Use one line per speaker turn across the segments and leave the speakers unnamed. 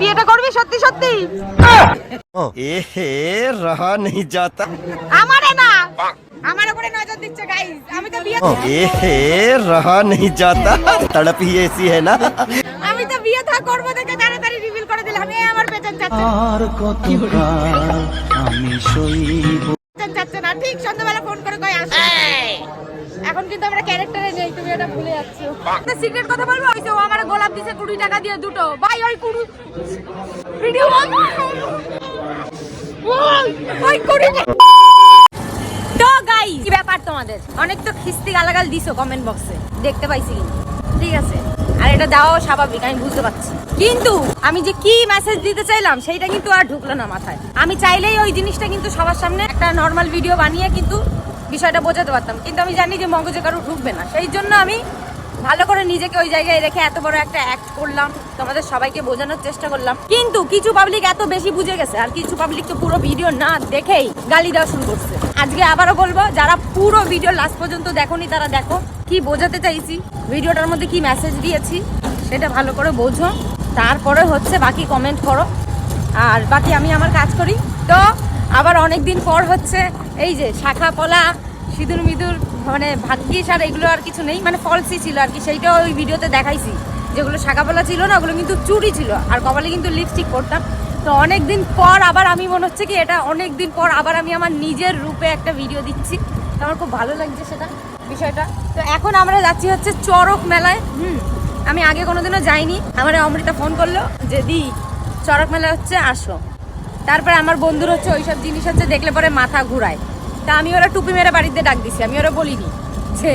বিয়েটা করবি? সত্যি সত্যি?
এহে রহা নেই যাতা।
আমারে না। আমার উপরে নজর দিচ্ছে গাইস আমি তো বিয়ে
এহে রহা নেই যাতা। তড়প হি এসি হ্যায় না।
আমি তো বিয়ে থা করব দেখে তাড়াতাড়ি রিভিল করে দিলাম। এ আমার পেছন যাচ্ছে
আর কত আমি সইব?
যাচ্ছে না ঠিক সন্ধ্যাবেলা ফোন করে কই আসো। এখন কিন্তু আমরা ক্যারেক্টারে নেই তুমি এটা ভুলে যাচ্ছ। সিক্রেট কথা বলব? ওই ও আমার গোলাপ দিছে কুড়ি টাকা দিয়ে দুটো। ভাই, ওই কুড়ি ভিডিও ওই কুড়ি তো গাই কি ব্যাপার তোমাদের? অনেক তো খিস্তি গালাগাল দিছো কমেন্ট বক্সে দেখতে পাইছি কিন্তু। ঠিক আছে। আর এটা দেওয়াও স্বাভাবিক, আমি বুঝতে পারছি। কিন্তু আমি যে কি মেসেজ দিতে চাইলাম, সেইটা কিন্তু আর ঢুকলো না মাথায়। আমি চাইলেই ওই জিনিসটা কিন্তু সবার সামনে একটা নর্মাল ভিডিও বানিয়ে কিন্তু বিষয়টা বোঝাতে পারতাম। কিন্তু আমি জানি যে মগজে কারও ঢুকবে না। সেই জন্য আমি ভালো করে নিজেকে ওই জায়গায় রেখে এত বড় একটা অ্যাক্ট করলাম, তোমাদের সবাইকে বোঝানোর চেষ্টা করলাম। কিন্তু কিছু পাবলিক এত বেশি বুঝে গেছে, আর কিছু পাবলিক তো পুরো ভিডিও না দেখেই গালি দেওয়া শুরু করছে। আজকে আবারও বলব, যারা পুরো ভিডিও লাস্ট পর্যন্ত দেখোনি তারা দেখো। কি বোঝাতে চাইছি? ভিডিওটার মধ্যে কি মেসেজ দিয়েছি, সেটা ভালো করে বোঝো। তারপরে হচ্ছে বাকি কমেন্ট করো। আর বাকি আমি আমার কাজ করি। তো আবার অনেক দিন পর হচ্ছে এই যে শাখা পলা, সিঁদুর মিদুর মানে ভাগ্যিস আর এগুলো আর কিছু নেই মানে ফলসই ছিল আর কি। সেইটাও ওই ভিডিওতে দেখাইছি, যেগুলো শাখা পলা ছিল না, ওগুলো কিন্তু চুরি ছিল। আর কপালে কিন্তু লিপস্টিক করতাম তো অনেক দিন পর আবার আমি, মনে হচ্ছে কি এটা অনেক দিন পর আবার আমি আমার নিজের রূপে একটা ভিডিও দিচ্ছি। তো আমার খুব ভালো লাগছে সেটা, বিষয়টা। তো এখন আমরা যাচ্ছি হচ্ছে চরক মেলায়। হুম, আমি আগে কোনোদিনও যাইনি। আমার অমৃতা ফোন করল যে, দি চরক মেলা হচ্ছে আসো। তারপরে আমার বন্ধুর হচ্ছে ওইসব জিনিস হচ্ছে দেখলে পরে মাথা ঘুরায়। তা আমি ওরা টুপি মেরে বাড়িতে ডাক দিছি আমি ওরা বলিনি যে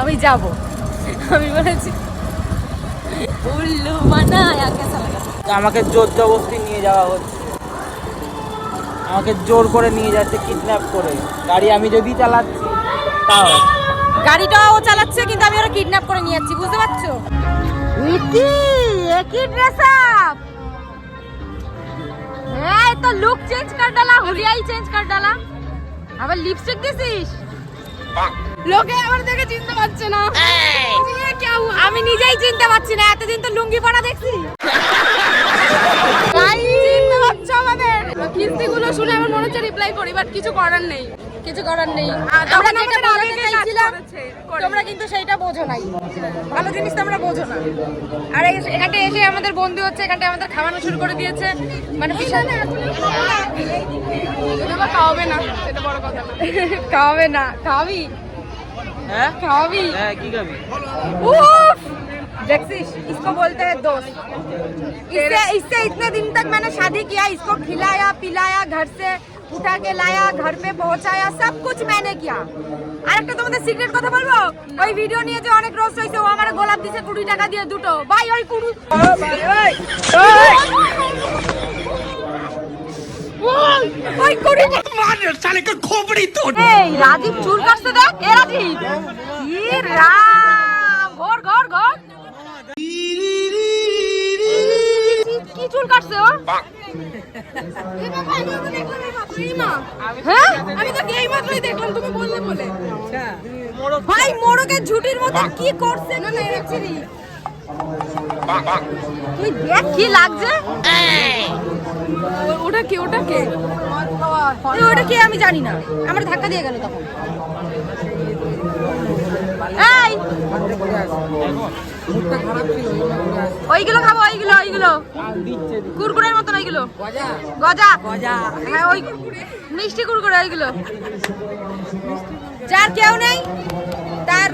আমি যাব। আমি বলেছি উল্লু
আমাকে জোর জবস্তি নিয়ে যাওয়া হচ্ছে। আমাকে জোর করে নিয়ে যাচ্ছে কিডন্যাপ করে। গাড়ি আমি যদি চালাচ্ছি তাও।
গাড়িটাও ও চালাচ্ছে কিন্তু আমি ওরা কিডন্যাপ করে নিয়ে যাচ্ছি বুঝতে পারছ? একই ড্রেস আপ এই তো লুক চেঞ্জ কর ডালা হুলিয়াই চেঞ্জ কর ডালা আবার লিপস্টিক দিছিস লোকে আমার দেখে চিনতে পারছে না ये क्या हुआ? আমি নিজেই চিনতে পারছি না এতদিন তো লুঙ্গি পরা দেখছি চিনতে পারছো আমাদের
কিস্তিগুলো শুনে আমার মনে হচ্ছে রিপ্লাই করি বাট কিছু করার নেই
কিছু করার নেই
আর
আমরা
তখন
যেটা
আমাদের
বোঝাতে
আবেগে কাজ
চাইছিলাম
করেছে, করে।
তোমরা কিন্তু সেইটা বোঝো নাই ভালো জিনিস তোমরা বোঝো না আর এই- এখানটা এসে আমাদের বন্ধু হচ্ছে এখানটা আমাদের খাওয়ানো শুরু করে দিয়েছে মানে বিশাল
এটা বা খাওয়াবে না সেটা বড় কথা না
খাওয়াবে না খাওয়াবি
হ্যাঁ
খাওয়াবি
হ্যাঁ কি খাবি
उफ! देखिस इसको बोलते हैं दोस्त इससे इससे इतने दिन तक मैंने शादी किया इसको खिलाया पिलाया घर से উঠা কে লায়া ঘর পে পৌঁছায়া সব কিছু মেনে কিয়া। আর একটা তোমাদের সিক্রেট কথা বলব? ওই ভিডিও নিয়ে যে অনেক রোস্ট হয়েছে ও আমার গোলাপ দিছে কুড়ি টাকা দিয়ে দুটো। ভাই ওই কুড়ি ওই কুড়ি মানের সালে কে খোপড়ি তো এই রাজীব চুল কাটতে দেখ এ রাজীব। ই রাম। ঘর ঘর ঘর। কি চুল কাটছে ও? হ্যাঁ?
আমি তো এই মাত্রই দেখলাম তুমি বললে বলে।
ভাই মোড়কের ঝুটির মতো কি করছে? না না তুই দেখ কি লাগছে।
ওটা কে ওটা কে?
ওটা কে আমি জানি না। আমার ধাক্কা দিয়ে গেল তখন। এই! ওইগুলো খাব ওইগুলো ওইগুলো। কুরকুরের মতন ওইগুলো। গজা। গজা হ্যাঁ ওই মিষ্টি কুরকুরে ওইগুলো। যার কেউ নেই তার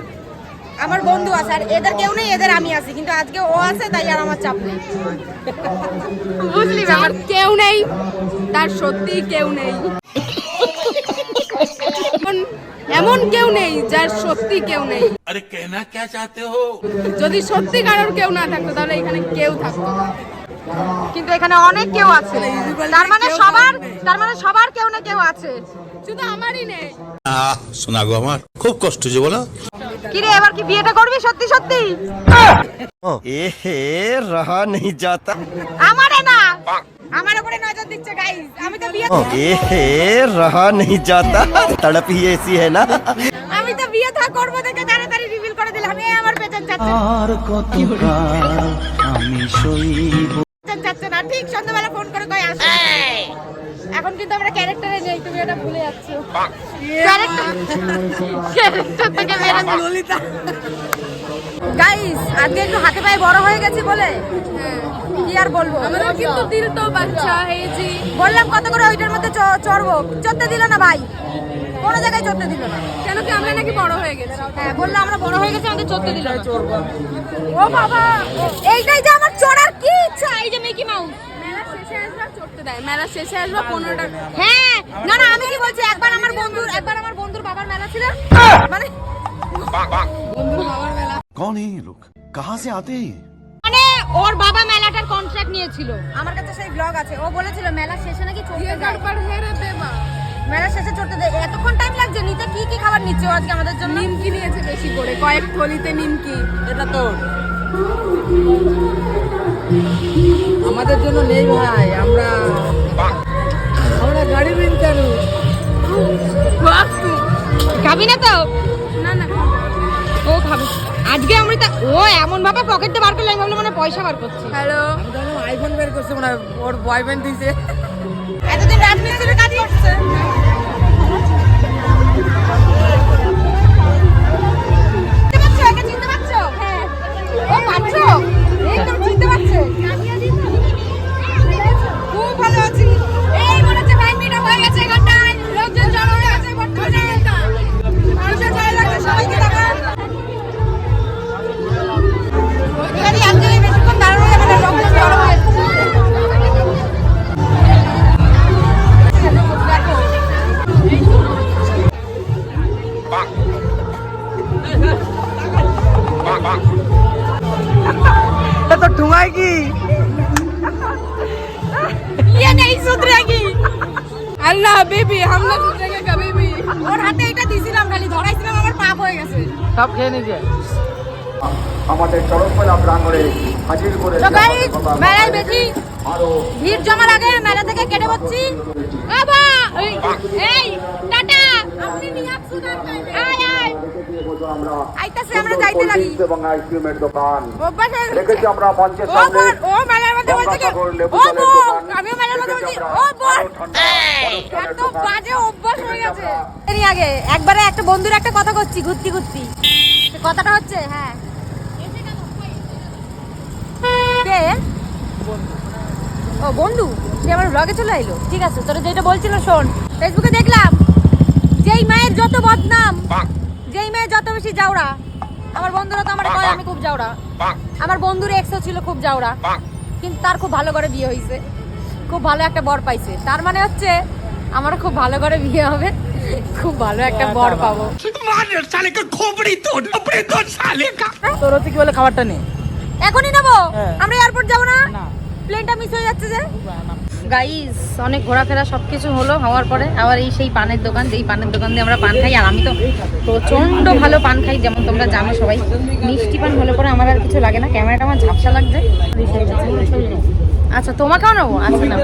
আমার বন্ধু আছে আর এদের কেউ নেই এদের আমি আছি। কিন্তু আজকে ও আছে তাই আর আমার চাপ নেই। বুঝলি
যার কেউ নেই তার সত্যি কেউ নেই এমন- এমন কেউ নেই যার সত্যি কেউ নেই।
আরে কেনা কে চাইতে হো?
যদি সত্যি কারোর কেউ না থাকতো তাহলে এখানে কেউ থাকতো না।
কিন্তু এখানে অনেক কেউ আছে। তার মানে সবার তার মানে সবার কেউ না কেউ আছে।
শুধু আমারই নেই।
শোনা গো আমার। খুব কষ্ট যে বলো।
কিরে এবার কি বিয়েটা করবি? সত্যি সত্যি?
এ রহা নেই যাতা।
আমারে না! আমার উপরে নজর দিচ্ছে গাইস আমি তো বিয়ে
এ রহা নেই যাতা। তড়প এসি হে না।
আমি তো বিয়ে থা করব দেখে তাড়াতাড়ি রিভিল করে দিলাম এ আমার পেছন যাচ্ছে
আর কত আমি সইব?
আসতে চাচ্ছে না ঠিক সন্ধ্যাবেলা ফোন করে কয় আসবে এখন কিন্তু আমরা ক্যারেক্টারে নেই তুমি এটা ভুলে যাচ্ছ। ক্যারেক্টার ক্যারেক্টার থেকে বেরোতে ললিতা। গাইস আজকে একটু হাতে পায়ে বড় হয়ে গেছি বলে? কি আর বলব?
আমাদের কিন্তু দিল তো বাচ্চা
বললাম কত করে ওইটার মধ্যে চড়বো? চড়তে দিল না ভাই? কোনো জায়গায় চড়তে দিল না।
কেন কি আমরা নাকি বড় হয়ে গেছি?
হ্যাঁ বলল আমরা বড় হয়ে গেছি আমাদের চড়তে দিল না। ও বাবা এইটাই যে আমার চড়ার কি ইচ্ছা এই যে মিকি মাউস
মেলা শেষে টাকায় মেলা শেষে আসব পনেরো টাকা।
হ্যাঁ না। না আমি কি বলছি একবার আমার বন্ধুর একবার আমার বন্ধুর বাবার মেলা ছিল। মানে
বন্ধুর বাবার মেলা কোন এই লোক কাহা সে আতে
মানে ওর বাবা মেলাটার কন্ট্রাক্ট নিয়েছিল। আমার কাছে সেই ব্লগ আছে। ও বলেছিল মেলা শেষে নাকি
চলতে ইয়ে যায়?
মেলা শেষে চড়তে দেয় এতক্ষণ টাইম লাগছে নিতে কি কি খাবার নিচ্ছে আজকে আমাদের জন্য?
নিমকি নিয়েছে বেশি করে কয়েক থলিতে নিমকি।
এটা তো আমাদের জন্য নেই ভাই আমরা আমরা গাড়ি ঋণ কেন
খাবি না তো?
না না।
ও খাবি। আজকে আমি তা ও এমন ভাবে পকেট দিয়ে বার করলে আমি ভাবলাম মানে পয়সা বার করছে।
হ্যালো।
আইফোন বের করছে মানে ওর বয়ফ্রেন্ড দিছে।
এতদিন রাজমিস্ত্রির কাজ করছে।
তো ঠুঙাই কি
ये नहीं सुधरेगी
আল্লাহ বেবি हम लोग सुधरेंगे कभी भी
ওর হাতে এটা দিছিলাম খালি ধরাইছিলাম আমার পাপ হয়ে গেছে
সব খেয়ে নিয়েছে
আমাদের চরমপালা প্রাঙ্গণে হাজির করে
তো গাইস মেলায় বেশি ভিড় জমার আগে মেলা থেকে কেটে বসছি বাবা এই এই টাটা আপনি নিয়ে আসুন আয় আয় আইতাছে আমরা যাইতে লাগি।
এবং আইসক্রিমের দোকান।
অভ্যাস গেছে।
রেখেছি আমরা মঞ্চের সামনে
ও মেলার মধ্যে বলছে কি ও
জলের
বোন মেলার মধ্যে বলছি ও
আমরা
বোন
আরও ঠান্ডা বরফ জলের
এত বাজে অভ্যাস হয়ে গেছে। এরই আগে একবারে একটা বন্ধুর একটা কথা করছি ঘুরতি ঘুরতি। কথাটা হচ্ছে হ্যাঁ। কে? ও বন্ধু সে আমার ব্লগে চলে আইলো ঠিক আছে তোরা যেটা বলছিল শোন। ফেসবুকে দেখলাম যেই মায়ের যত বদনাম যেই মেয়ে যত বেশি জাউরা আমার বন্ধুরা তো আমার কয় আমি খুব জাউরা আমার বন্ধুর এক্সও ছিল খুব জাউরা কিন্তু তার খুব ভালো করে বিয়ে হয়েছে খুব ভালো একটা বর পাইছে। তার মানে হচ্ছে আমার খুব ভালো করে বিয়ে হবে খুব ভালো একটা বর পাবো।
তোর হচ্ছে কি বলে খাবারটা নেই
এখনই নেব?
হ্যাঁ।
আমরা এয়ারপোর্ট যাব না?
না।
প্লেনটা মিস হয়ে যাচ্ছে যে? গাইস অনেক ঘোরাফেরা সব কিছু হলো হওয়ার পরে আবার এই সেই পানের দোকান, যেই পানের দোকান দিয়ে আমরা পান খাই, আর আমি তো প্রচণ্ড ভালো পান খাই, যেমন তোমরা জানো সবাই। মিষ্টি পান হলে পরে আমার আর কিছু লাগে না, ক্যামেরাটা আমার ঝাপসা লাগছে। আচ্ছা তোমাকেও নেব? আচ্ছা না।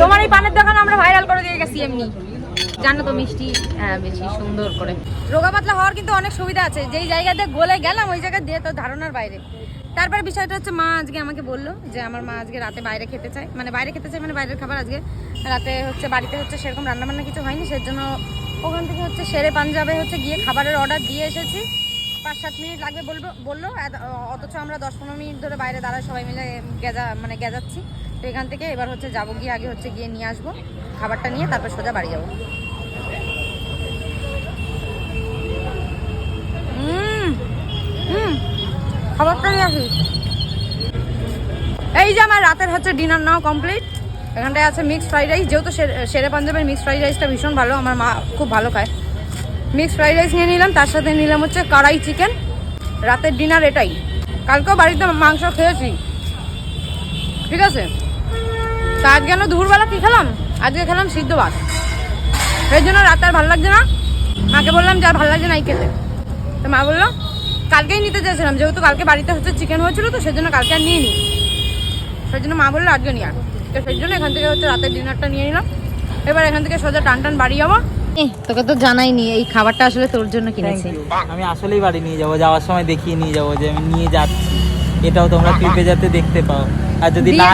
তোমার এই পানের দোকান আমরা ভাইরাল করে দিয়ে গেছি এমনি। জানো তো মিষ্টি হ্যাঁ বেশি সুন্দর করে। রোগা পাতলা হওয়ার কিন্তু অনেক সুবিধা আছে। যেই জায়গাতে গলে গেলাম, ওই জায়গা দিয়ে তো ধারণার বাইরে। তারপরে বিষয়টা হচ্ছে মা আজকে আমাকে বলল যে আমার মা আজকে রাতে বাইরে খেতে চায়। মানে বাইরে খেতে চায় মানে বাইরের খাবার আজকে রাতে হচ্ছে বাড়িতে হচ্ছে সেরকম রান্না বান্না কিছু হয়নি, সেজন্য ওখান থেকে হচ্ছে সেরে পাঞ্জাবে হচ্ছে গিয়ে খাবারের অর্ডার দিয়ে এসেছি। পাঁচ সাত মিনিট লাগবে বলব, বলল অথচ আমরা দশ পনেরো মিনিট ধরে বাইরে দাঁড়ায় সবাই মিলে গেজা মানে গেজাচ্ছি। তো এখান থেকে এবার হচ্ছে যাব, গিয়ে আগে হচ্ছে গিয়ে নিয়ে আসব খাবারটা নিয়ে, তারপর সোজা বাড়ি যাব। হুম হুম। খাবারটা এই যে আমার রাতের হচ্ছে ডিনার নাও কমপ্লিট এখানটায় আছে মিক্সড ফ্রাইড রাইস যেহেতু শের- পাঞ্জাবের মিক্সড ফ্রাইড রাইসটা ভীষণ ভালো, আমার মা খুব ভালো খায়। মিক্সড ফ্রাইড রাইস নিয়ে নিলাম, তার সাথে নিলাম হচ্ছে কড়াই চিকেন রাতের ডিনার এটাই। কালকেও বাড়িতে মাংস খেয়েছি। ঠিক আছে? তা আজকে আমরা দুপুরবেলা কী খেলাম? আজকে খেলাম সিদ্ধ ভাত। সেই জন্য রাতে আর ভালো লাগছে না? মাকে বললাম যে আর ভালো লাগছে না এই খেতে। তো মা বলল কালকেই নিতে চেয়েছিলাম যেহেতু কালকে বাড়িতে হচ্ছে চিকেন হয়েছিল তো সেই জন্য কালকে আর নিয়ে নিই সেই জন্য মা বলল আজকে নিয়ে। তো সেই জন্য এখান থেকে হচ্ছে রাতের ডিনারটা নিয়ে নিলাম। এবার এখান থেকে সোজা টান টান বাড়ি যাব। তোকে তো জানাইনি এই খাবারটা আসলে তোর জন্য
you. আমি আসলেই বাড়ি নিয়ে যাব যাওয়ার সময় দেখিয়ে নিয়ে যাব যে আমি নিয়ে যাচ্ছি। এটাও তোমরা ক্লিপে যাতে দেখতে পাও। আর যদি না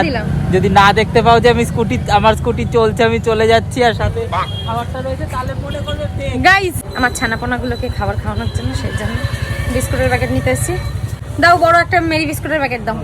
যদি না দেখতে পাও যে আমি স্কুটি আমার স্কুটি চলছে আমি চলে যাচ্ছি আর সাথে খাবারটা রয়েছে তাহলে মনে করবে
গাইস আমার ছানাপোনাগুলোকে খাবার খাওয়ানোর জন্য সেই জন্য বিস্কুটের প্যাকেট নিতে এসেছি। দাও বড় একটা মেরি বিস্কুটের প্যাকেট দাও।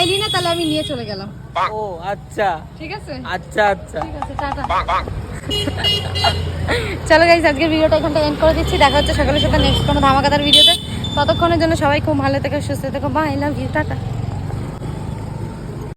চাইলি না তাহলে আমি নিয়ে চলে গেলাম।
ও আচ্ছা।
ঠিক আছে?
আচ্ছা আচ্ছা।
ঠিক আছে টাটা। চলো গাইজ আজকের ভিডিওটা এখানটা এন্ড করে দিচ্ছি। দেখা হচ্ছে সকালের সাথে নেক্সট কোনো ধামাকাদার ভিডিওতে। ততক্ষণের জন্য সবাই খুব ভালো থেকে সুস্থ থেকো। Bye love you tata.